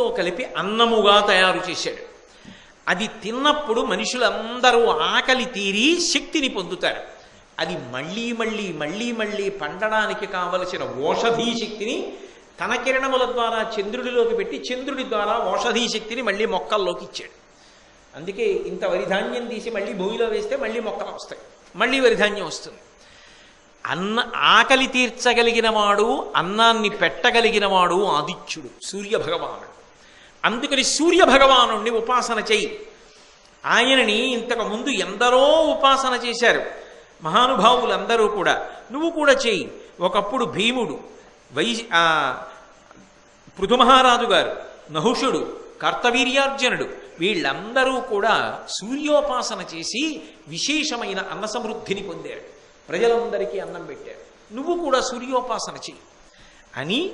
నీటితో కలిపి అన్నముగా తయారు చేశాడు. అది తిన్నప్పుడు మనుషులందరూ ఆకలి తీరి శక్తిని పొందుతారు. అది మళ్ళీ మళ్ళీ మళ్ళీ మళ్ళీ పండడానికి కావలసిన ఓషధీ శక్తిని తన కిరణముల ద్వారా చంద్రుడిలోకి పెట్టి చంద్రుడి ద్వారా ఓషధీ శక్తిని మళ్ళీ మొక్కల్లోకి ఇచ్చాడు. అందుకే ఇంత వరిధాన్యం తీసి మళ్ళీ భూమిలో వేస్తే మళ్ళీ మొక్కలు వస్తాయి. మళ్ళీ వరిధాన్యం వస్తుంది. అన్న ఆకలి తీర్చగలిగిన వాడు అన్నాన్ని పెట్టగలిగిన వాడు ఆదిత్యుడు సూర్య భగవానుడు అందుకని సూర్య భగవానుణ్ణి ఉపాసన చెయ్యి ఆయనని ఇంతకు ముందు ఎందరో ఉపాసన చేశారు. మహానుభావులందరూ కూడా. నువ్వు కూడా చేయి. ఒకప్పుడు భీముడు వై పృథుమహారాజు గారు నహుషుడు కర్తవీర్యార్జునుడు వీళ్ళందరూ కూడా సూర్యోపాసన చేసి విశేషమైన అన్న సమృద్ధిని పొందారు. ప్రజలందరికీ అన్నం పెట్టారు. నువ్వు కూడా సూర్యోపాసన చెయ్యి అని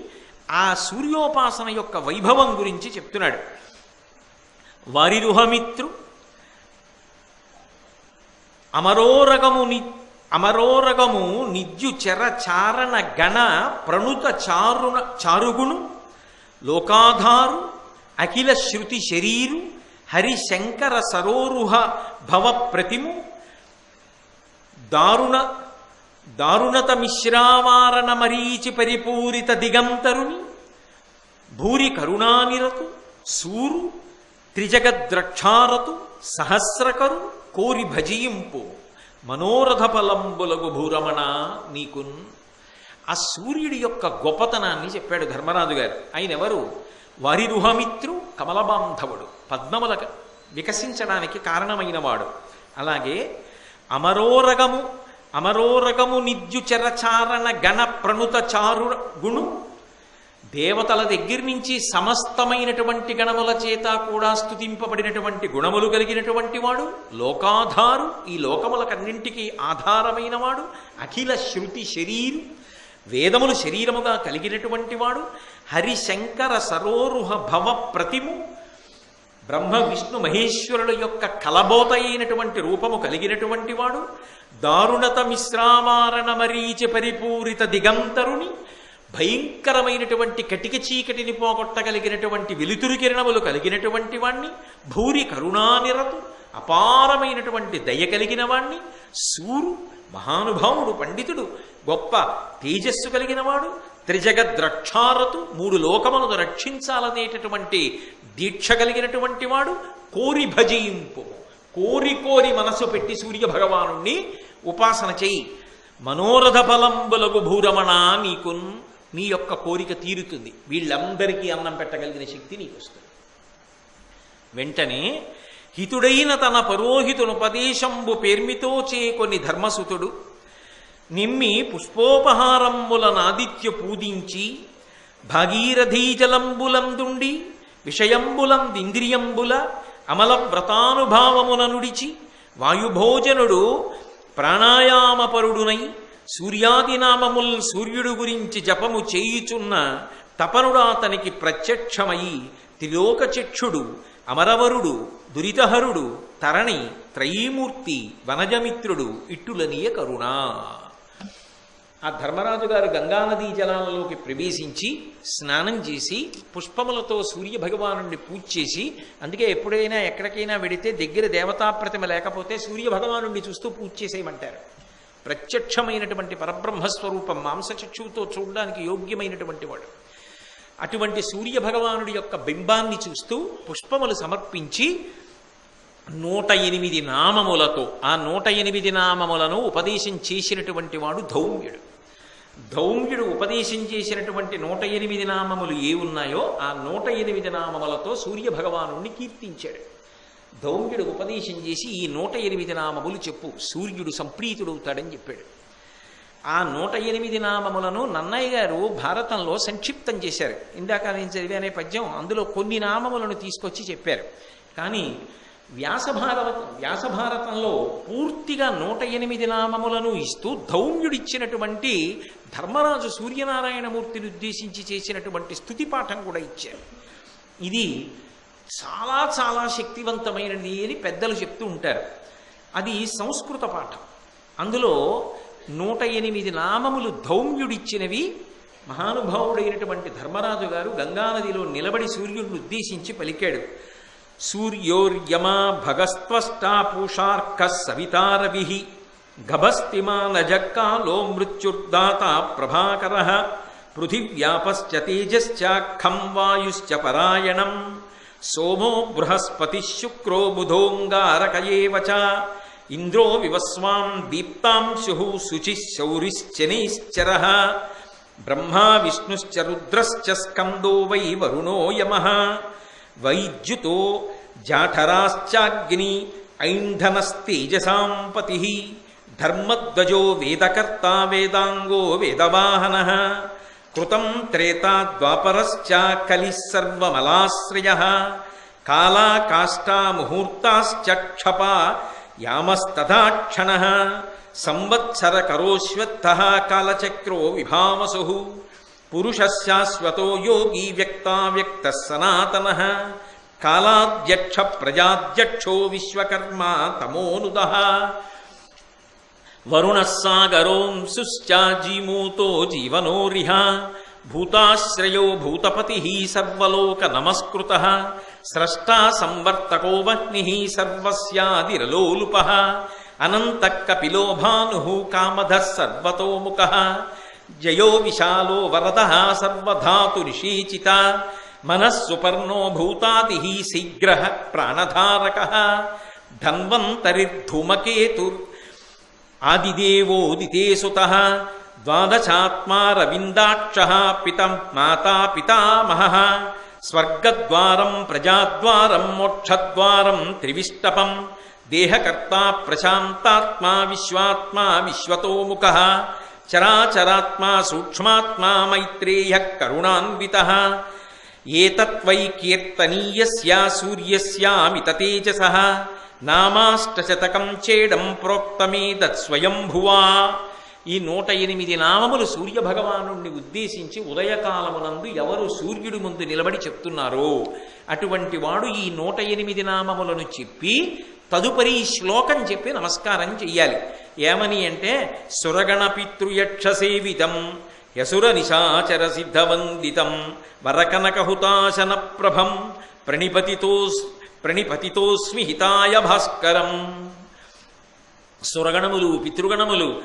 ఆ సూర్యోపాసన యొక్క వైభవం గురించి చెప్తున్నాడు. వరిరుహమిత్రు అమరోరగము ని అమరోరగము నిద్యు చెర చారణ గణ ప్రణుత చారుణ చారుగుణు లోకాధారు అఖిల శృతి శరీరు హరిశంకర సరోరుహ భవ ప్రతిము దారుణ దారుణత మిశ్రావారణ మరీచి పరిపూరిత దిగంతరుని భూరి కరుణానిరతు సూరు త్రిజగద్రక్షారతు సహస్రకరు కోరి భజింపు మనోరథ పలంబులగు భూరమణ నీకున్. ఆ సూర్యుడి యొక్క గొప్పతనాన్ని చెప్పాడు ధర్మరాజు గారు. ఆయన ఎవరు వరిరుహమిత్రు కమలబాంధవుడు. పద్మముల వికసించడానికి కారణమైనవాడు. అలాగే అమరోరగము అమరోరగము నిద్యుచరచారణ గణ ప్రణుత చారు గుణు. దేవతల దగ్గర నుంచి సమస్తమైనటువంటి గణముల చేత కూడా స్థుతింపబడినటువంటి గుణములు కలిగినటువంటి వాడు లోకాధారు ఈ లోకములకన్నింటికీ ఆధారమైన వాడు అఖిల శృతి శరీరు వేదములు శరీరముగా కలిగినటువంటి వాడు హరిశంకర సరోరుహ భవ ప్రతిము. బ్రహ్మ విష్ణు మహేశ్వరుల యొక్క కలబోత అయినటువంటి రూపము కలిగినటువంటి వాడు దారుణత మిశ్రామారణ మరీచి పరిపూరిత దిగంతరుని భయంకరమైనటువంటి కటిక చీకటిని పోగొట్టగలిగినటువంటి వెలుతురు కిరణములు కలిగినటువంటి వాణ్ణి భూరి కరుణానిరతు అపారమైనటువంటి దయ కలిగిన వాణ్ణి సూరు మహానుభావుడు పండితుడు గొప్ప తేజస్సు కలిగినవాడు త్రిజగద్రక్షారతు మూడు లోకములను రక్షించాలనేటటువంటి దీక్ష కలిగినటువంటి వాడు కోరి భజయింపు కోరి కోరి మనసు పెట్టి సూర్య భగవానుణ్ణి ఉపాసన చెయ్యి మనోరథ ఫలంబులకు భూరమణ నీకున్ నీ యొక్క కోరిక తీరుతుంది. వీళ్ళందరికీ అన్నం పెట్టగలిగిన శక్తి నీకు వస్తుంది వెంటనే హితుడైన తన పరోహితునుపదేశంబు పేర్మితో చేకొని ధర్మసుతుడు. నిమ్మి పుష్పోపహారంబులనాదిత్య పూజించి భాగీరథీజలంబులందుండి విషయంబులందింద్రియంబుల అమల వ్రతానుభావమున నుడిచి వాయుభోజనుడు ప్రాణాయామపరుడునై సూర్యాదినామముల్ సూర్యుడు గురించి జపము చేయుచున్న తపనుడు అతనికి ప్రత్యక్షమయి త్రిలోకచక్షుడు అమరవరుడు దురితహరుడు తరణి త్రయీమూర్తి వనజమిత్రుడు ఇట్టులనీయ కరుణా. ఆ ధర్మరాజు గారు గంగానదీ జలాలలోకి ప్రవేశించి స్నానం చేసి పుష్పములతో సూర్య భగవానుడిని పూజ చేసి అందుకే ఎప్పుడైనా ఎక్కడికైనా వెడితే దగ్గర దేవతా ప్రతిమ లేకపోతే సూర్య భగవానుడిని చూస్తూ పూజ చేసేయమంటారు. ప్రత్యక్షమైనటువంటి పరబ్రహ్మస్వరూపం మాంసచక్షువుతో చూడడానికి యోగ్యమైనటువంటి వాడు. అటువంటి సూర్య భగవానుడి యొక్క బింబాన్ని చూస్తూ పుష్పములు సమర్పించి నూట ఎనిమిది నామములతో ఆ నూట ఎనిమిది నామములను ఉపదేశం చేసినటువంటి వాడు ధౌమ్యుడు. ధౌమ్యుడు ఉపదేశం చేసినటువంటి నూట ఎనిమిది నామములు ఏ ఉన్నాయో ఆ నూట ఎనిమిది నామములతో సూర్య కీర్తించాడు. ధౌమ్యుడు ఉపదేశం చేసి ఈ నూట ఎనిమిది నామములు చెప్పు సూర్యుడు సంప్రీతుడవుతాడని చెప్పాడు. ఆ నూట ఎనిమిది నామములను నన్నయ్య గారు భారతంలో సంక్షిప్తం చేశారు. ఇందాక నేను చదివానే పద్యం అందులో కొన్ని నామములను తీసుకొచ్చి చెప్పారు. కానీ వ్యాసభారత వ్యాసభారతంలో పూర్తిగా నూట ఎనిమిది నామములను ఇస్తూ ధౌమ్యుడిచ్చినటువంటి ధర్మరాజు సూర్యనారాయణమూర్తిని ఉద్దేశించి చేసినటువంటి స్థుతి పాఠం కూడా ఇచ్చారు. ఇది చాలా చాలా శక్తివంతమైనది అని పెద్దలు చెప్తూ ఉంటారు. అది సంస్కృత పాఠం. అందులో నూట ఎనిమిది నామములు ధౌమ్యుడిచ్చినవి మహానుభావుడైనటువంటి ధర్మరాజు గారు గంగానదిలో నిలబడి సూర్యుడిని ఉద్దేశించి పలికాడు. सूर्योर्यमा भगस्त्वष्टा पूषार्क सवितारविः गभस्तिमानजक्कालो मृत्युर्दाता प्रभाकरः, पृथिव्यापश्च तेजश्चाखं वायुश्च परायणम्। सोमो बृहस्पति शुक्रो बुधोंगारक च। इन्द्रो विवस्वां दीप्तांशुः शुचिः शौरिश्चनैश्चरः। ब्रह्मा विष्णुश्च रुद्रश्च स्कन्दो वै वरुणो यमः। वैद्युतो जाठराश्चाग्नि ऐन्धनस्तेजसां धर्मध्वजो वेदकर्ता वेदांगो वेदवाहन। कृतं त्रेता द्वापरश्चा कलिः सर्वमलाश्रयः। काला काष्ठा मुहूर्ताश्च क्षपा यामस्तथा क्षणः। संवत्सरकरोश्वत्थः कालचक्रो विभावसुः। पुरुषस्यास्वतो योगी व्यक्ता व्यक्त सनातन। कालाध्यक्ष प्रजाध्यक्षो विश्वकर्मा तमोनुद। वरुण सागरोंसुश्चा जीवनो रिहा। भूताश्रयो भूतपति सर्वोक नमस्कृत स्रष्टा संवर्तको वह सर्वस्यादिरलोलुप। अनंत कपिलो भानु कामध सर्वतो मुखः జయో విశాలో వరద సర్వధాతు రిషీచిత మనస్సుపర్ణో భూతాది శీఘ్ర ప్రాణధారక ధన్వంతరిర్ధూమకేతుర్ ఆదిదేవోదితే సుత ద్వాదశాత్మా రవిందాక్ష పిత మాతా పితామహ స్వర్గద్వారం ప్రజాద్వారం మోక్షద్వారం త్రివిష్టపం దేహకర్త ప్రశాంతాత్మా విశ్వాత్మా విశ్వతోముఖ చరాచరాత్మా సూక్ష్మాత్మా మైత్రేయ కరుణాన్విత. ఏతత్వై కీర్తనీయస్య సూర్యస్యామితేజస నామాష్టశతకం చేడం ప్రోక్తమేదత్ స్వయంభువా ఈ నూట ఎనిమిది నామములు సూర్య భగవానుణ్ణి ఉద్దేశించి ఉదయకాలమునందు ఎవరు సూర్యుడి ముందు నిలబడి చెప్తున్నారో అటువంటి వాడు ఈ నూట ఎనిమిది నామములను చెప్పి తదుపరి శ్లోకం చెప్పి నమస్కారం చెయ్యాలి. ఏమని అంటే సురగణ పితృయక్ష యసుర నిశాచర సిద్ధవందితం వరకనకహుతాశన ప్రభం ప్రణిపతితో ప్రణిపతితోస్మి హితాయ భాస్కరం. సురగణములు పితృగణములు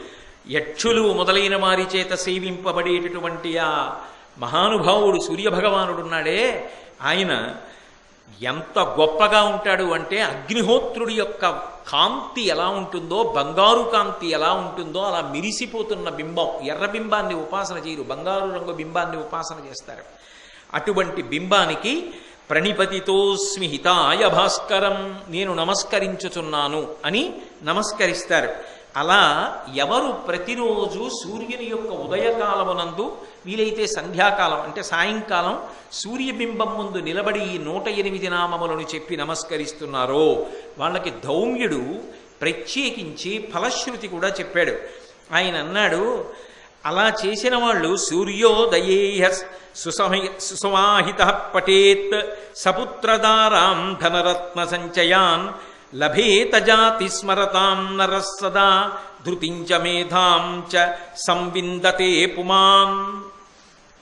యక్షులు మొదలైన వారి చేత సేవింపబడేటటువంటి ఆ మహానుభావుడు సూర్యభగవానుడున్నాడే. ఆయన ఎంత గొప్పగా ఉంటాడు అంటే అగ్నిహోత్రుడి యొక్క కాంతి ఎలా ఉంటుందో బంగారు కాంతి ఎలా ఉంటుందో అలా మిరిసిపోతున్న బింబం ఎర్ర బింబాన్ని ఉపాసన చేయరు బంగారు రంగు బింబాన్ని ఉపాసన చేస్తారు. అటువంటి బింబానికి ప్రణిపతితో స్మిహితాయ భాస్కరం నేను నమస్కరించుచున్నాను అని నమస్కరిస్తారు. అలా ఎవరు ప్రతిరోజు సూర్యుని యొక్క ఉదయకాలమునందు వీలైతే సంధ్యాకాలం అంటే సాయంకాలం సూర్యబింబం ముందు నిలబడి ఈ నూట ఎనిమిది నామములను చెప్పి నమస్కరిస్తున్నారో వాళ్ళకి ధౌమ్యుడు ప్రత్యేకించి ఫలశ్రుతి కూడా చెప్పాడు. ఆయన అన్నాడు అలా చేసిన వాళ్ళు సూర్యోదయేహ సుసమయ సుసమాహిత పటేత్ సపుత్రదారాం ధనరత్న సంచయాన్ లభేతజాతి స్మరతాం నరస్సదా ధృతించ మేధాం చ సంవిందతే పుమాం.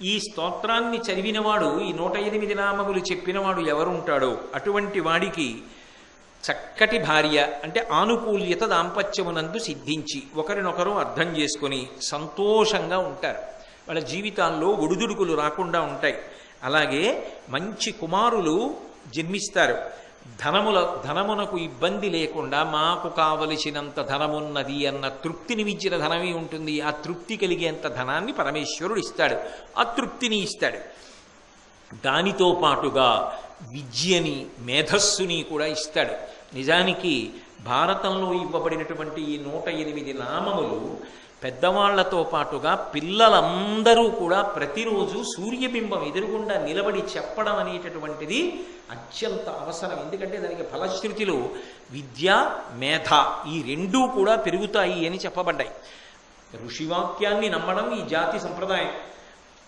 ఈ స్తోత్రాన్ని చదివినవాడు ఈ నూట ఎనిమిది నామములు చెప్పినవాడు ఎవరుంటాడో అటువంటి వాడికి చక్కటి భార్య అంటే ఆనుకూల్యత దాంపత్యమునందు సిద్ధించి ఒకరినొకరు అర్థం చేసుకొని సంతోషంగా ఉంటారు. వాళ్ళ జీవితాల్లో ఒడిదుడుకులు రాకుండా ఉంటాయి. అలాగే మంచి కుమారులు జన్మిస్తారు. ధనముల ధనమునకు ఇబ్బంది లేకుండా మాకు కావలసినంత ధనమున్నది అన్న తృప్తిని మించిన ధనమే ఉంటుంది. ఆ తృప్తి కలిగేంత ధనాన్ని పరమేశ్వరుడు ఇస్తాడు. ఆ తృప్తిని ఇస్తాడు. దానితో పాటుగా విద్యని మేధస్సుని కూడా ఇస్తాడు. నిజానికి భారతంలో ఇవ్వబడినటువంటి ఈ నూట ఎనిమిది నామములు పెద్దవాళ్ళతో పాటుగా పిల్లలందరూ కూడా ప్రతిరోజు సూర్యబింబం ఎదురుగుండా నిలబడి చెప్పడం అనేటటువంటిది అత్యంత అవసరం. ఎందుకంటే దానికి ఫలశ్రుతిలో విద్య మేధ ఈ రెండూ కూడా పెరుగుతాయి అని చెప్పబడ్డాయి. ఋషివాక్యాన్ని నమ్మడం ఈ జాతి సంప్రదాయం.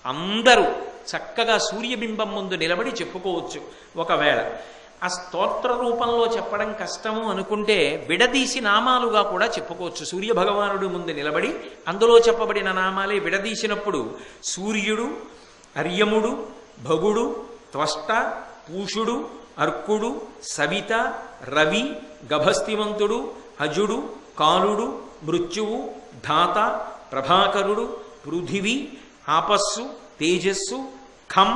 అందరూ చక్కగా సూర్యబింబం ముందు నిలబడి చెప్పుకోవచ్చు. ఒకవేళ ఆ స్తోత్ర రూపంలో చెప్పడం కష్టము అనుకుంటే విడదీసి నామాలుగా కూడా చెప్పుకోవచ్చు. సూర్య భగవానుడు ముందు నిలబడి అందులో చెప్పబడిన నామాలే విడదీసినప్పుడు సూర్యుడు అర్యముడు భగుడు త్వష్ట పూషుడు అర్కుడు సవిత రవి గభస్తివంతుడు అజుడు కాలుడు మృత్యువు ధాత ప్రభాకరుడు పృథివీ ఆపస్సు తేజస్సు ఖం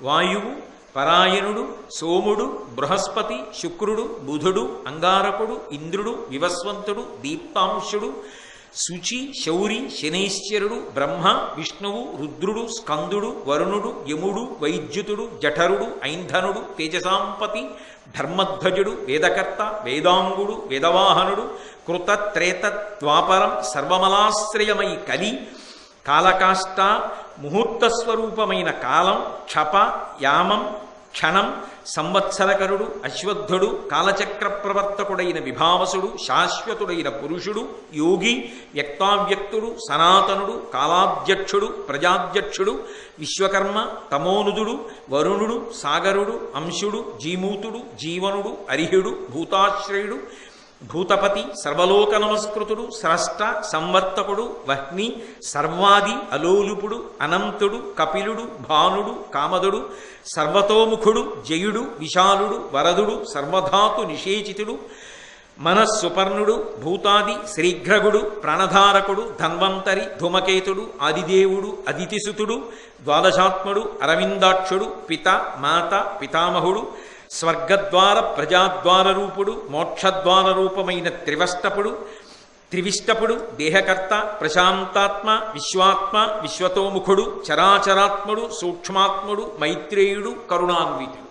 వాయువు పరాయణుడు సోముడు బృహస్పతి శుక్రుడు బుధుడు అంగారకుడు ఇంద్రుడు వివస్వంతుడు దీప్తాంశుడు శుచి శౌరి శనైశ్చరుడు బ్రహ్మ విష్ణువు రుద్రుడు స్కందుడు వరుణుడు యముడు వైద్యుతుడు జఠరుడు ఐంధనుడు తేజసాంపతి ధర్మధ్వజుడు వేదకర్త వేదాంగుడు వేదవాహనుడు కృత త్రేత ద్వాపరం సర్వమలాశ్రయమై కలి కాలకాష్ట ముహూర్తస్వరూపమైన కాలం క్షప యామం క్షణం సంవత్సరకరుడు అశ్వద్ధుడు కాలచక్ర ప్రవర్తకుడైన విభావసుడు శాశ్వతుడైన పురుషుడు యోగి వ్యక్తావ్యక్తుడు సనాతనుడు కాలాధ్యక్షుడు ప్రజాధ్యక్షుడు విశ్వకర్మ తమోనుదుడు వరుణుడు సాగరుడు అంశుడు జీమూతుడు జీవనుడు అరిహుడు భూతాశ్రయుడు భూతపతి సర్వలోక నమస్కృతుడు స్రష్ట సంవర్తకుడు వహ్ని సర్వాది అలోలుపుడు అనంతుడు కపిలుడు భానుడు కామదుడు సర్వతోముఖుడు జయుడు విశాలుడు వరదుడు సర్వధాతు నిషేచితుడు మనస్సుపర్ణుడు భూతాది శ్రీఘ్రగుడు ప్రాణధారకుడు ధన్వంతరి ధూమకేతుడు ఆదిదేవుడు అదితిసుతుడు ద్వాదశాత్ముడు అరవిందాక్షుడు పిత మాత పితామహుడు స్వర్గద్వార ప్రజాద్వార రూపుడు మోక్షద్వార రూపమైన త్రివష్టపుడు త్రివిష్టపుడు దేహకర్త ప్రశాంతాత్మ విశ్వాత్మ విశ్వతోముఖుడు చరాచరాత్ముడు సూక్ష్మాత్ముడు మైత్రేయుడు కరుణాన్వితుడు.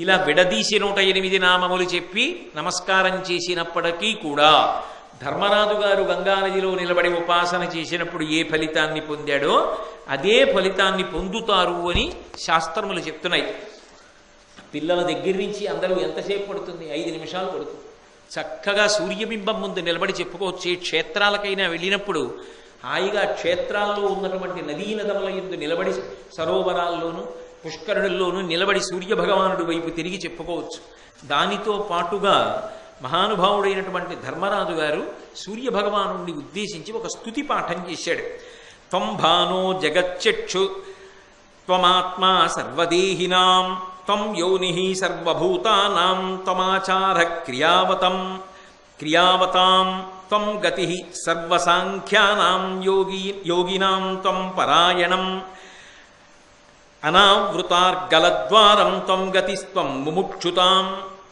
ఇలా విడదీసి నూట ఎనిమిది నామములు చెప్పి నమస్కారం చేసినప్పటికీ కూడా ధర్మరాజు గారు గంగానదిలో నిలబడి ఉపాసన చేసినప్పుడు ఏ ఫలితాన్ని పొందాడో అదే ఫలితాన్ని పొందుతారు అని శాస్త్రములు చెప్తున్నాయి. పిల్లల దగ్గర నుంచి అందరూ ఎంతసేపు పడుతుంది? ఐదు నిమిషాలు పడుతుంది. చక్కగా సూర్యబింబం ముందు నిలబడి చెప్పుకోవచ్చు. ఏ క్షేత్రాలకైనా వెళ్ళినప్పుడు హాయిగా క్షేత్రాల్లో ఉన్నటువంటి నదీ నదముల ఎందు నిలబడి సరోవరాల్లోనూ పుష్కరుడుల్లోనూ నిలబడి సూర్య భగవానుడి వైపు తిరిగి చెప్పుకోవచ్చు. దానితో పాటుగా మహానుభావుడైనటువంటి ధర్మరాజు గారు సూర్య భగవానుడిని ఉద్దేశించి ఒక స్థుతి పాఠం చేశాడు. త్వం భానో జగచ్చక్షు త్వమాత్మా సర్వదేహినాం త్వం యోని సర్వభూతానాం త్వమాచార క్రియావతం క్రియావతాం త్వం గతి సర్వసాంఖ్యానాం యోగి యోగినాం త్వం పరాయణం అనావృతార్గలద్వారం త్వం గతిస్త్వం ముముక్షుతాం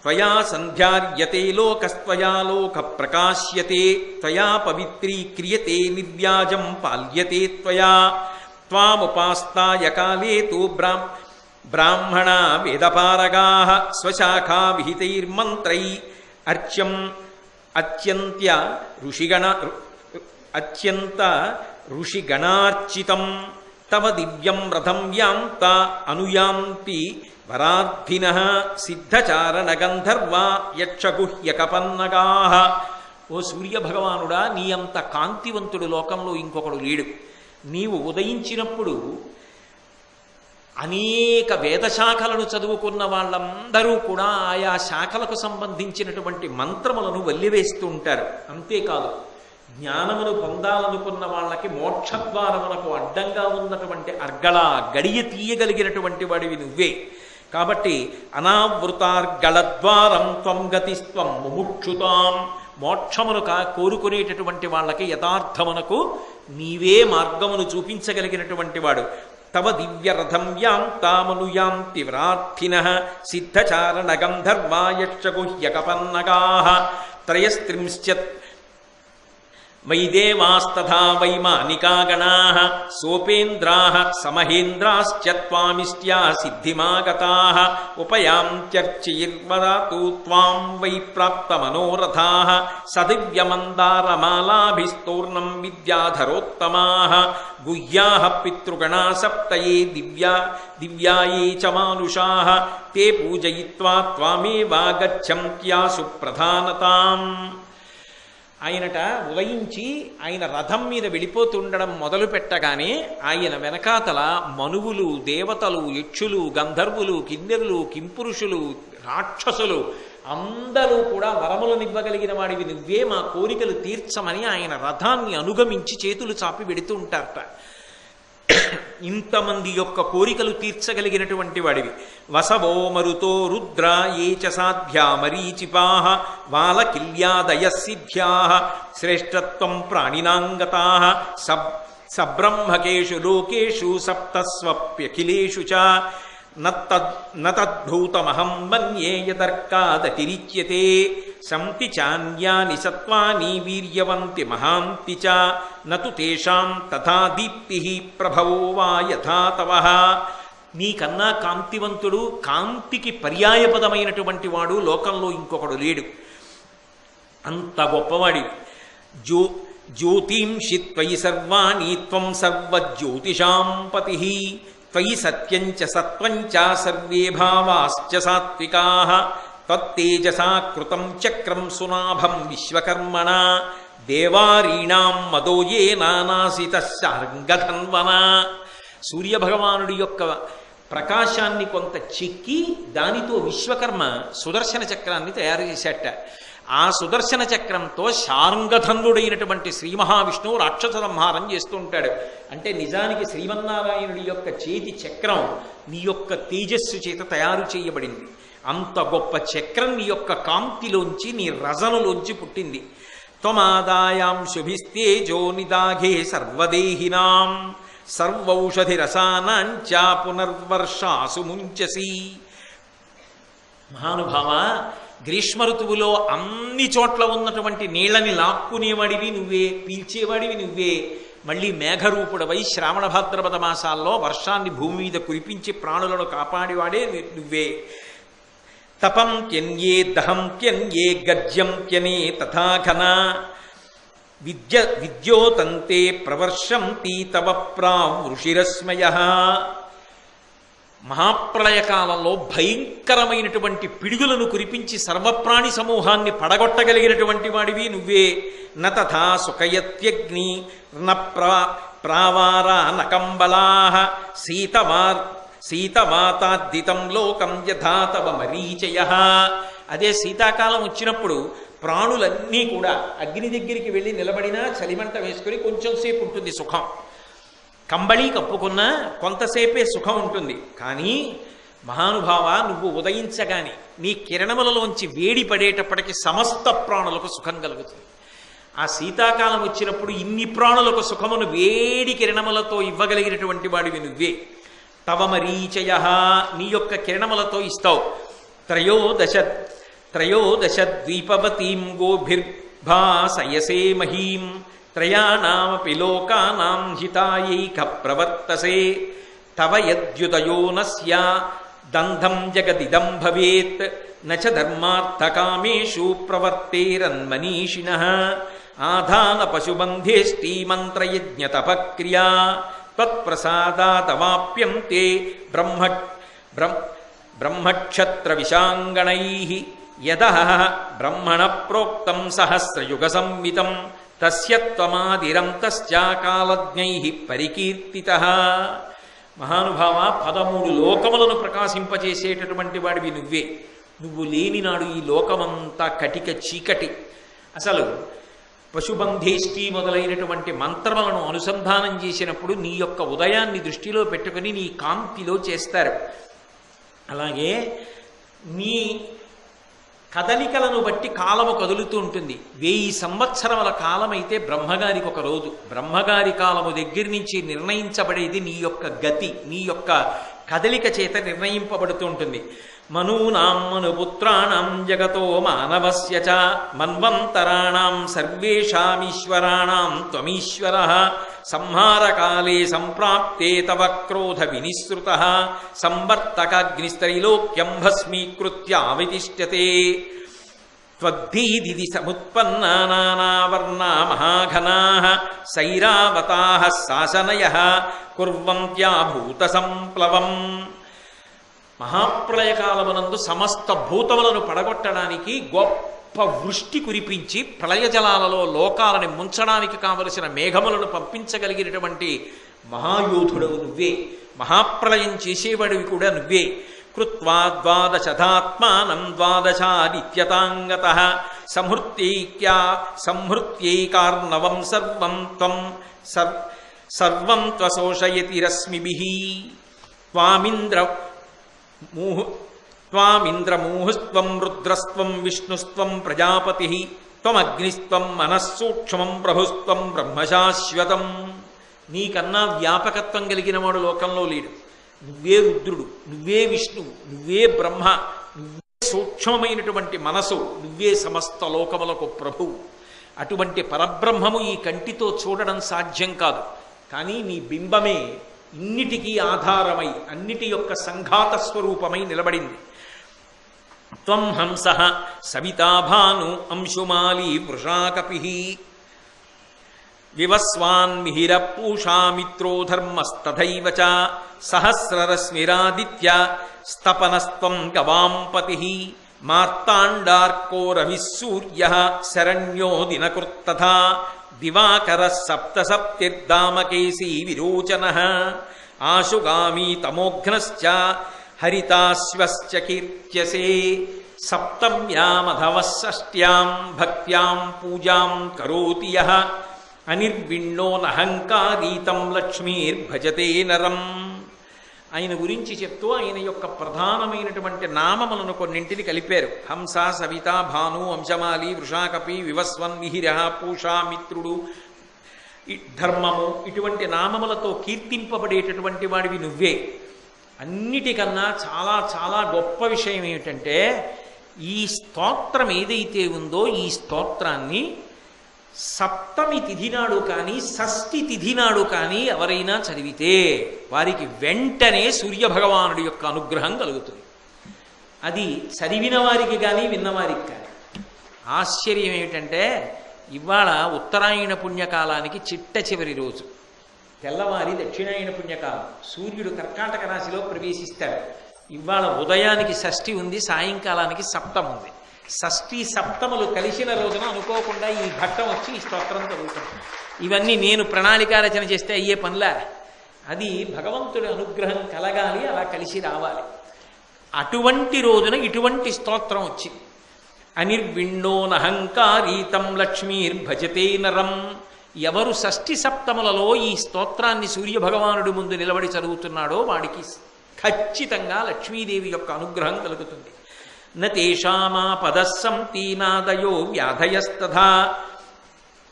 త్వయా సంధ్యార్యతే లోకస్త్వయా లోక ప్రకాశ్యతే త్వయా పవిత్రీక్రియతే నిర్వ్యాజం పాల్యతే త్వయా త్వాముపాస్తాయ కాలే తు బ్రా బ్రాహ్మణా వేదపారగా స్వశాఖా విహితైర్మంత్రై అర్చ్యం అత్యంత్య ఋషిగణ అత్యంత ఋషిగణార్చితం తవ దివ్యం రథం యాంత అనుయాంతి వరార్థిన సిద్ధచారణగంధర్వా యక్షగుహ్యకపన్నగా ఓ సూర్యభగవానుడా నీ అంత కాంతివంతుడు లోకంలో ఇంకొకడు లేడు. నీవు ఉదయించినప్పుడు అనేక వేద శాఖలను చదువుకున్న వాళ్ళందరూ కూడా ఆయా శాఖలకు సంబంధించినటువంటి మంత్రములను వల్లివేస్తూ ఉంటారు. అంతేకాదు జ్ఞానమును పొందాలనుకున్న వాళ్ళకి మోక్షద్వారమునకు అడ్డంగా ఉన్నటువంటి అర్గళ గడియ తీయగలిగినటువంటి వాడివి నువ్వే. కాబట్టి అనావృతార్గళద్వారం త్వం గతిస్త్వం ముముక్షుతాం. మోక్షమును కా కోరుకునేటటువంటి వాళ్ళకి యథార్థమునకు నీవే మార్గమును చూపించగలిగినటువంటి వాడు. తవ దివ్యరథం యాం తామనుయాంతి సిద్ధచారణగంధర్వాయక్షగుహ్యకపన్నగా సిద్ధచారణ वै देवास्तथा वैमानिकागणाः, सोपेन्द्राः समहेन्द्राश्चत्वामिष्ट्या सिद्धिमागताः उपयान्त्यर्चिर्वदातु त्वाम् वै प्राप्तमनोरथाः सदिव्यमन्दारमालाभिस्तूर्णम् विद्याधरोत्तमाः, गुह्याः पितृगणा सप्तये दिव्या, दिव्याये च मानुषाः, ते पूजयित्वा त्वामेवागच्छन्त्या सुप्रधानताम् ఆయనట ఉదయించి ఆయన రథం మీద వెళ్ళిపోతుండడం మొదలు పెట్టగానే ఆయన వెనకాతల మనువులు దేవతలు యక్షులు గంధర్వులు కిన్నెరులు కింపురుషులు రాక్షసులు అందరూ కూడా వరములనివ్వగలిగిన వాడివి నువ్వే మా కోరికలు తీర్చమని ఆయన రథాన్ని అనుగమించి చేతులు చాపి వెడుతూ ఉంటారట. ఇంతమంది యొక్క కోరికలు తీర్చగలిగినటువంటి వాడివి. వసవో మరుతో రుద్ర ఏ చ సాధ్యా మరీచిపాహ వాలకిల్యాదయ సిద్ధ్యా శ్రేష్టత్వం ప్రాణినాంగతా సబ్ సబ్రహ్మకేషు లోకేషు సప్తస్వప్యఖిలేషు చ నత్తద్ నతద్భూతమహం మన్యే యదర్కాదతిరిచ్యతే సంతి చాన్యాని సత్వాని వీర్యవంతి మహాంతి చ నతు తేషాం తథా దీప్తి ప్రభవో వా యథా తవ. నీకన్నా కాంతివంతుడు కాంతికి పర్యాయపదమైనటువంటి వాడు లోకంలో ఇంకొకడు లేడు. అంత గొప్పవాడి. జ్యో జ్యోతింషి త్వయి సర్వాణి త్వం సర్వజ్యోతిషాం పతి. త్వయి సత్యం చ సత్వం చ సర్వే భావాశ్చ సాత్వికా. తత్తేజసా కృతం చక్రం సునాభం విశ్వకర్మణ దేవారీణాం మదోయే నానాసిత శార్ంగధన్వన సూర్యభగవానుడి యొక్క ప్రకాశాన్ని కొంత చిక్కి దానితో విశ్వకర్మ సుదర్శన చక్రాన్ని తయారు చేశాట ఆ సుదర్శన చక్రంతో శార్ంగధనుడైనటువంటి శ్రీ మహావిష్ణువు రాక్షస సంహారం చేస్తూ ఉంటాడు అంటే నిజానికి శ్రీమన్నారాయణుడి యొక్క చేతి చక్రం నీ యొక్క తేజస్సు చేత తయారు చేయబడింది. అంత గొప్ప చక్రం నీ యొక్క కాంతిలోంచి నీ రజనులోంచి పుట్టింది. త్వమాదాయాం శుభిస్తేజో నిదాఘే సర్వదేహినాం సర్వౌషధిరసానాంచ పునర్వర్షాసు ముంచసి. మహానుభావ గ్రీష్మ ఋతువులో అన్ని చోట్ల ఉన్నటువంటి నీళ్ళని లాక్కునేవాడివి నువ్వే పీల్చేవాడివి నువ్వే. మళ్ళీ మేఘరూపుడవై శ్రావణ భాద్రపద మాసాల్లో వర్షాన్ని భూమి మీద కురిపించి ప్రాణులను కాపాడేవాడే నువ్వే. తపం త్యన్యే దహం త్యన్యే గజ్యం త్యనే తథాఘనా విద్య విద్యోతంతే ప్రవర్షంతి తవ ప్రావృషిరస్మయ. మహాప్రళయకాలంలో భయంకరమైనటువంటి పిడుగులను కురిపించి సర్వప్రాణి సమూహాన్ని పడగొట్టగలిగినటువంటి వాడివి నువ్వే. నతథా సుఖయత్యగ్ని న ప్రా ప్రావారా నకంబలా శీతమార్ సీతమాతాద్దితం లోకం యథాతవ మరీచయ. అదే శీతాకాలం వచ్చినప్పుడు ప్రాణులన్నీ కూడా అగ్ని దగ్గరికి వెళ్ళి నిలబడినా చలిమంట వేసుకుని కొంచెం సేపు ఉంటుంది సుఖం. కంబళి కప్పుకున్నా కొంతసేపే సుఖం ఉంటుంది. కానీ మహానుభావ నువ్వు ఉదయించగానే నీ కిరణములలోంచి వేడి పడేటప్పటికి సమస్త ప్రాణులకు సుఖం కలుగుతుంది. ఆ శీతాకాలం వచ్చినప్పుడు ఇన్ని ప్రాణులకు సుఖమును వేడి కిరణములతో ఇవ్వగలిగినటువంటి వాడివి నువ్వే. తవ మరీచయ నీ యొక్క కిరణములతో ఇస్తావు త్రయోదశ త్రయోదశ ద్వీపవతీం గోభిర్భాసయసే మహీం త్రయాణమపి లోకానాం హితాయైక ప్రవర్తసే తవ యద్యుదయో నస్య దంధం జగదిదం భవేత్ నచ ధర్మార్థకామేషు ప్రవర్తేరన్మనీషిణ ఆధాన పశుబంధేష్టి మంత్రయజ్ఞ తపక్రియా తత్ప్రసాదాతవాప్యం తే బ్రహ్మ బ్రహ్మ బ్రహ్మక్షత్ర విశాంగణై యద బ్రహ్మణ ప్రోక్తం సహస్రయుగ సంవితం తస్య త్వమాదిరం తస్యా పరికీర్తిత మహానుభావ పదమూడు లోకములను ప్రకాశింపజేసేటటువంటి వాడివి నువ్వే. నువ్వు లేనినాడు ఈ లోకమంతా కటిక చీకటి. అసలు పశుబంధేష్టి మొదలైనటువంటి మంత్రములను అనుసంధానం చేసినప్పుడు నీ యొక్క ఉదయాన్ని దృష్టిలో పెట్టుకుని నీ కాంతిలో చేస్తారు. అలాగే నీ కదలికలను బట్టి కాలము కదులుతూ ఉంటుంది. వెయ్యి సంవత్సరముల కాలమైతే బ్రహ్మగారికి ఒక రోజు. బ్రహ్మగారి కాలము దగ్గర నుంచి నిర్ణయించబడేది నీ యొక్క గతి నీ యొక్క కదలిక చేత నిర్ణయింపబడుతూ ఉంటుంది. మనూనాం మనుపుత్రాణం జగతో మానవస్య చ మన్వంతరాణం సర్వేషామీశ్వరాణం త్వమీశ్వర. సంహారకాలే సంప్రాప్తే తవ క్రోధ వినిసృత. సంవర్తకాగ్నిస్త్రైలోక్యం భస్మీకృత్య ఆవితిష్ఠతే త్వద్ధీదిది సముత్పన్నానావర్ణా మహాఘనా సైరావతా శాసనయ కుర్వంత్యాభూత సంప్లవం మహాప్రళయకాలమునందు సమస్త భూతములను పడగొట్టడానికి గొప్ప వృష్టి కురిపించి ప్రళయజలాలలో లోకాలని ముంచడానికి కావలసిన మేఘములను పంపించగలిగినటువంటి మహాయోధుడవు నువ్వే. మహాప్రళయం చేసేవాడివి కూడా నువ్వే. కృత్వా ద్వాదశధాత్మానం ద్వాదశాదిత్యతాంగత సంహృత్యైక్యా సంహృత్యైకార్ణవం సర్వం త్వం సర్వం త్వశోషయతి రశ్మిభిః త్వామింద్ర మూహు త్వామింద్రమూహుస్త్వం రుద్రస్త్వం విష్ణుస్త్వం ప్రజాపతి త్వమగ్నిస్త్వం మనస్సూక్ష్మం ప్రభుస్త్వం బ్రహ్మశాశ్వతం. నీకన్నా వ్యాపకత్వం కలిగిన వాడు లోకంలో లేడు. నువ్వే రుద్రుడు నువ్వే విష్ణువు నువ్వే బ్రహ్మ నువ్వే సూక్ష్మమైనటువంటి మనసు నువ్వే సమస్త లోకములకు ప్రభువు అటువంటి పరబ్రహ్మము ఈ కంటితో చూడడం సాధ్యం కాదు. కానీ నీ బింబమే ఇన్నిటికీ ఆధారమై అన్నిటి యొక్క సంఘాత స్వరూపమై నిలబడింది. త్వం హంస సవితాభాను అంశుమాలి వృషాకపి. विवस्वान्मिहिरपूषा मित्रो धर्मस्तथैव च सहस्ररश्मिरादित्य स्तपनस्त्वं गवां पतिः मार्ताण्डार्को रविः सूर्यः शरण्यो दिनकृत्तथा दिवाकरः सप्तसप्तिर्दामकेशी विरोचनः आशुगामी तमोघ्नश्च हरिताश्वश्च कीर्त्यसे सप्तम्यामधवः षष्ट्यां भक्त्यां पूजां करोति यः అనిర్విణ్ణోనహంకారీతం లక్ష్మీర్భజతే నరం. ఆయన గురించి చెప్తూ ఆయన యొక్క ప్రధానమైనటువంటి నామములను కొన్నింటిని కలిపారు. హంస సవిత భాను అంశమాలి వృషాకపి వివస్వన్ విహిర పూషా మిత్రుడు ధర్మము ఇటువంటి నామములతో కీర్తింపబడేటటువంటి వాడివి నువ్వే. అన్నిటికన్నా చాలా చాలా గొప్ప విషయం ఏమిటంటే ఈ స్తోత్రం ఏదైతే ఉందో ఈ స్తోత్రాన్ని సప్తమి తిథి నాడు కానీ షష్ఠి తిథి నాడు కానీ ఎవరైనా చదివితే వారికి వెంటనే సూర్యభగవానుడి యొక్క అనుగ్రహం కలుగుతుంది. అది చదివిన వారికి కానీ విన్నవారికి కానీ. ఆశ్చర్యం ఏమిటంటే ఇవాళ ఉత్తరాయణ పుణ్యకాలానికి చిట్ట చివరి రోజు. తెల్లవారి దక్షిణాయన పుణ్యకాలం. సూర్యుడు కర్కాటక రాశిలో ప్రవేశిస్తాడు. ఇవాళ ఉదయానికి షష్ఠి ఉంది సాయంకాలానికి సప్తం ఉంది షష్ఠి సప్తములు కలిసిన రోజున అనుకోకుండా ఈ ఘట్టం వచ్చి ఈ స్తోత్రం చదువుతాం. ఇవన్నీ నేను ప్రణాళిక రచన చేస్తే అయ్యే పనులా? అది భగవంతుడి అనుగ్రహం కలగాలి అలా కలిసి రావాలి. అటువంటి రోజున ఇటువంటి స్తోత్రం వచ్చింది అనిర్విణ్ణో నహంకారీతం లక్ష్మీర్భజతే నరం. ఎవరు షష్ఠి సప్తములలో ఈ స్తోత్రాన్ని సూర్యభగవానుడి ముందు నిలబడి చదువుతున్నాడో వాడికి ఖచ్చితంగా లక్ష్మీదేవి యొక్క అనుగ్రహం కలుగుతుంది. न तेषामा तेषामापदस्सन्तीनादयो व्याधयस्तथा।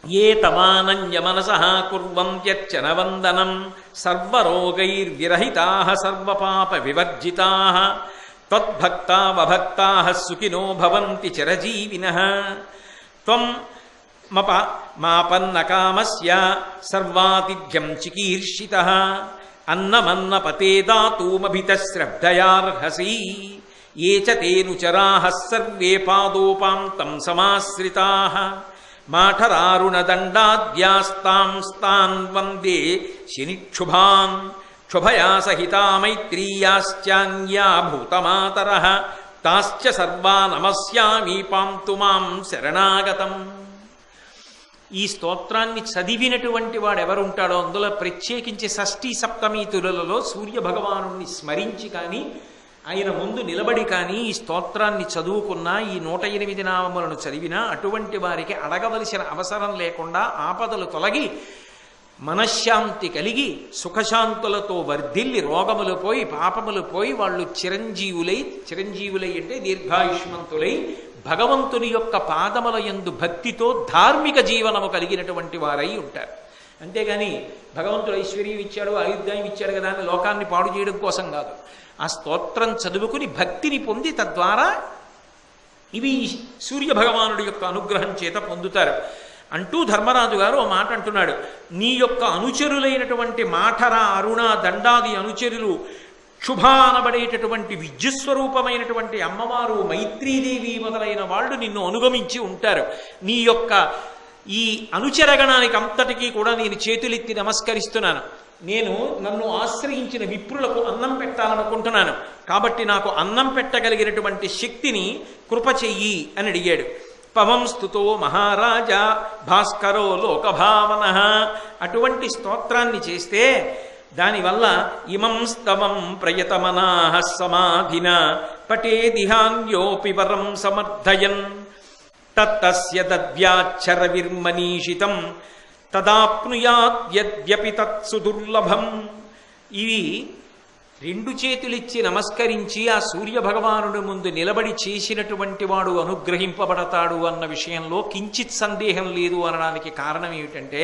ये तमानन्यमनसः कुर्वन्त्यर्चनवन्दनं सर्वरोगैर्विरहिताः, सर्वपापविवर्जिताः। त्वद्भक्तावभक्ताः सुखिनो भवन्ति चिरजीविनः। त्वं मप मापन्नकामस्य सर्वातिथ्यं चिकीर्षितः। अन्नमन्नपते दातुमभितश्रब्धयार्हसि ఏ చ సర్వే పాదోపాంతం సమాశ్రితాः మాఠరారుణదండాద్యాస్తాం స్తాన్ వందే శనిక్షుభాన్ క్షుభయా సహితా మైత్రీయాశ్చాన్యా భూతమాతర తాశ్చ సర్వా నమస్యామి పాంతు మాం శరణాగతం ఈ స్తోత్రాన్ని చదివినటువంటి వాడెవరు ఉంటాడో అందులో ప్రత్యేకించి షష్ఠీ సప్తమి తులలో సూర్యభగవాను స్మరించి కానీ ఆయన ముందు నిలబడి కానీ ఈ స్తోత్రాన్ని చదువుకున్నా ఈ నూట ఎనిమిది నామములను చదివినా అటువంటి వారికి అడగవలసిన అవసరం లేకుండా ఆపదలు తొలగి మనశ్శాంతి కలిగి సుఖశాంతులతో వర్ధిల్లి రోగములు పోయి పాపములు పోయి వాళ్ళు చిరంజీవులై చిరంజీవులై అంటే దీర్ఘాయుష్మంతులై భగవంతుని యొక్క పాదముల యందు భక్తితో ధార్మిక జీవనము కలిగినటువంటి వారై ఉంటారు. అంతేగాని భగవంతుడు ఐశ్వర్యం ఇచ్చాడు ఆయుర్దాయం ఇచ్చాడు కదా అని లోకాన్ని పాడు చేయడం కోసం కాదు. ఆ స్తోత్రం చదువుకుని భక్తిని పొంది తద్వారా ఇవి సూర్య భగవానుడి యొక్క అనుగ్రహం చేత పొందుతారు. అంటూ ధర్మరాజు గారు ఓ మాట అంటున్నాడు. నీ యొక్క అనుచరులైనటువంటి మాఠర అరుణ దండాది అనుచరులు క్షుభానబడేటటువంటి అనబడేటటువంటి విద్యుస్వరూపమైనటువంటి అమ్మవారు మైత్రీదేవి మొదలైన వాళ్ళు నిన్ను అనుగమించి ఉంటారు. నీ యొక్క ఈ అనుచరగణానికి అంతటికీ కూడా నేను చేతులెత్తి నమస్కరిస్తున్నాను. నేను నన్ను ఆశ్రయించిన విప్రులకు అన్నం పెట్టాలనుకుంటున్నాను. కాబట్టి నాకు అన్నం పెట్టగలిగినటువంటి శక్తిని కృప చెయ్యి అని అడిగాడు. పవం స్థుతో మహారాజా భాస్కరో లోకభావన. అటువంటి స్తోత్రాన్ని చేస్తే దానివల్ల ఇమం స్తమం ప్రయతమనాహ సమాధిన పటేదిహాన్యోపి వరం సమర్థయన్. తత్తస్య తద్వ్యాచ్చర విర్మనీషితం తదాప్నుయాద్యద్యపి తత్సుదుర్లభం ఇవి రెండు చేతులిచ్చి నమస్కరించి ఆ సూర్యభగవానుడి ముందు నిలబడి చేసినటువంటి వాడు అనుగ్రహింపబడతాడు అన్న విషయంలో కించిత్ సందేహం లేదు అనడానికి కారణం ఏమిటంటే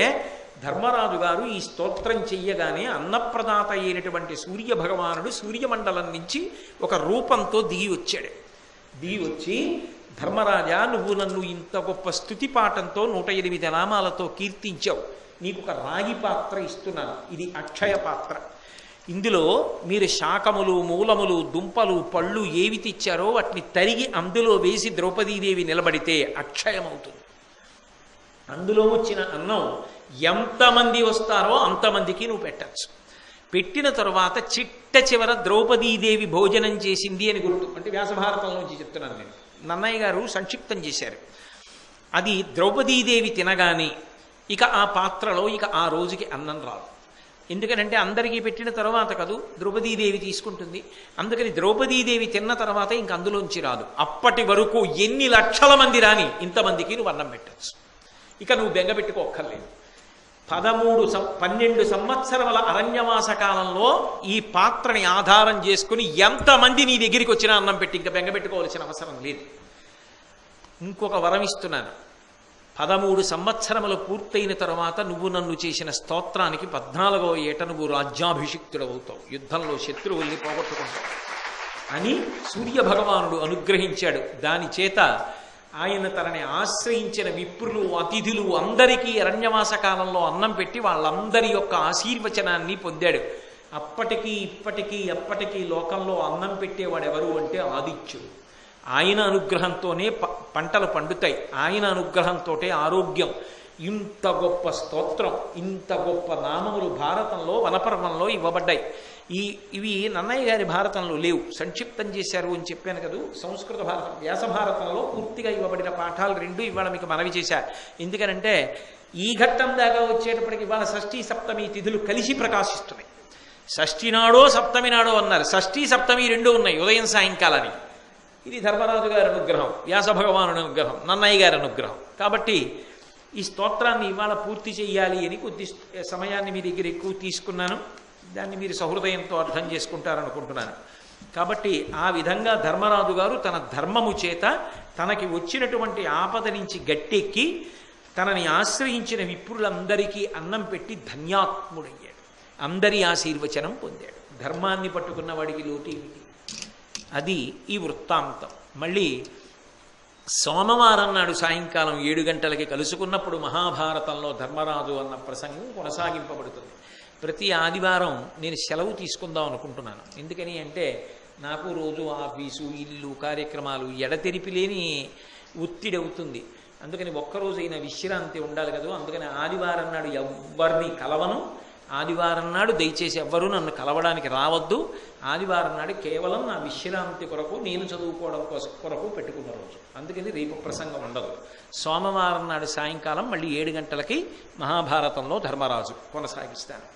ధర్మరాజు గారు ఈ స్తోత్రం చెయ్యగానే అన్నప్రదాత అయినటువంటి సూర్య భగవానుడు సూర్యమండలం నుంచి ఒక రూపంతో దిగి వచ్చాడు. దిగి వచ్చి ధర్మరాజా నువ్వు నన్ను ఇంత గొప్ప స్థుతి పాఠంతో నూట ఎనిమిది నామాలతో కీర్తించావు. నీకు ఒక రాగి పాత్ర ఇస్తున్నాను. ఇది అక్షయ పాత్ర. ఇందులో మీరు శాకములు మూలములు దుంపలు పళ్ళు ఏవి తెచ్చారో వాటిని తరిగి అందులో వేసి ద్రౌపదీదేవి నిలబడితే అక్షయమవుతుంది. అందులో వచ్చిన అన్నం ఎంతమంది వస్తారో అంతమందికి నువ్వు పెట్టచ్చు. పెట్టిన తరువాత చిట్ట చివర ద్రౌపదీదేవి భోజనం చేసింది అని గుర్తు అంటే వ్యాసభారతం నుంచి చెప్తున్నాను నేను. నన్నయ్య గారు సంక్షిప్తం చేశారు. అది ద్రౌపదీదేవి తినగానే ఇక ఆ పాత్రలో ఇక ఆ రోజుకి అన్నం రాదు. ఎందుకనంటే అందరికీ పెట్టిన తర్వాత కదూ ద్రౌపదీదేవి తీసుకుంటుంది. అందుకని ద్రౌపదీదేవి తిన్న తర్వాత ఇంక అందులోంచి రాదు. అప్పటి వరకు ఎన్ని లక్షల మంది రాని ఇంతమందికి నువ్వు అన్నం పెట్టచ్చు. ఇక నువ్వు బెంగ పెట్టుకోక్కర్లేదు పదమూడు సం పన్నెండు సంవత్సరముల అరణ్యవాస కాలంలో ఈ పాత్రని ఆధారం చేసుకుని ఎంతమంది నీ దగ్గరికి వచ్చినా అన్నం పెట్టి ఇంకా బెంగపెట్టుకోవాల్సిన అవసరం లేదు. ఇంకొక వరం ఇస్తున్నాను. పదమూడు సంవత్సరములు పూర్తయిన తర్వాత నువ్వు నన్ను చేసిన స్తోత్రానికి పద్నాలుగవ ఏట నువ్వు రాజ్యాభిషిక్తుడవుతావు. యుద్ధంలో శత్రువుల్ని పోగొట్టుకుంటావు. అని సూర్యభగవానుడు అనుగ్రహించాడు. దాని చేత ఆయన తనని ఆశ్రయించిన విప్రులు అతిథులు అందరికీ అరణ్యవాస కాలంలో అన్నం పెట్టి వాళ్ళందరి యొక్క ఆశీర్వచనాన్ని పొందాడు. అప్పటికీ ఇప్పటికీ ఎప్పటికీ లోకంలో అన్నం పెట్టేవాడు ఎవరు అంటే ఆదిత్యుడు. ఆయన అనుగ్రహంతోనే పంటలు పండుతాయి. ఆయన అనుగ్రహంతోటే ఆరోగ్యం. ఇంత గొప్ప స్తోత్రం ఇంత గొప్ప నామములు భారతంలో వనపర్వంలో ఇవ్వబడ్డాయి. ఈ ఇవి నన్నయ్య గారి భారతంలో లేవు. సంక్షిప్తం చేశారు అని చెప్పాను కదా. సంస్కృత భారతం వ్యాస భారతంలో పూర్తిగా ఇవ్వబడిన పాఠాలు రెండు ఇవాళ మీకు మనవి చేశారు. ఎందుకనంటే ఈ ఘట్టం దాకా వచ్చేటప్పటికి ఇవాళ షష్ఠీ సప్తమి తిథులు కలిసి ప్రకాశిస్తున్నాయి. షష్ఠి నాడో సప్తమి నాడో అన్నారు. షష్ఠీ సప్తమి రెండు ఉన్నాయి ఉదయం సాయంకాలని ఇది ధర్మరాజు గారి అనుగ్రహం వ్యాస భగవానుడి అనుగ్రహం నన్నయ్య గారి అనుగ్రహం. కాబట్టి ఈ స్తోత్రాన్ని ఇవాళ పూర్తి చేయాలి అని కొద్ది సమయాన్ని మీ దగ్గర ఎక్కువ తీసుకున్నాను. దాన్ని మీరు సహృదయంతో అర్థం చేసుకుంటారనుకుంటున్నాను. కాబట్టి ఆ విధంగా ధర్మరాజు గారు తన ధర్మము చేత తనకి వచ్చినటువంటి ఆపద నుంచి గట్టెక్కి తనని ఆశ్రయించిన విప్రులందరికీ అన్నం పెట్టి ధన్యాత్ముడయ్యాడు. అందరి ఆశీర్వచనం పొందాడు. ధర్మాన్ని పట్టుకున్న వాడికి లోటు ఏమిటి? అది ఈ వృత్తాంతం. మళ్ళీ సోమవారం నాడు సాయంకాలం ఏడు గంటలకి కలుసుకున్నప్పుడు మహాభారతంలో ధర్మరాజు అన్న ప్రసంగం కొనసాగింపబడుతుంది. ప్రతి ఆదివారం నేను సెలవు తీసుకుందాం అనుకుంటున్నాను. ఎందుకని అంటే నాకు రోజు ఆఫీసు ఇల్లు కార్యక్రమాలు ఎడతెరిపి లేని ఒత్తిడి అవుతుంది. అందుకని ఒక్కరోజైనా విశ్రాంతి ఉండాలి కదా. అందుకని ఆదివారం నాడు ఎవ్వరిని కలవను. ఆదివారం నాడు దయచేసి ఎవ్వరూ నన్ను కలవడానికి రావద్దు. ఆదివారం నాడు కేవలం నా విశ్రాంతి కొరకు నేను చదువుకోవడం కోసం కొరకు పెట్టుకున్న రోజు. అందుకని రేపు ప్రసంగం ఉండదు. సోమవారం నాడు సాయంకాలం మళ్ళీ ఏడు గంటలకి మహాభారతంలో ధర్మరాజు కొనసాగిస్తాను.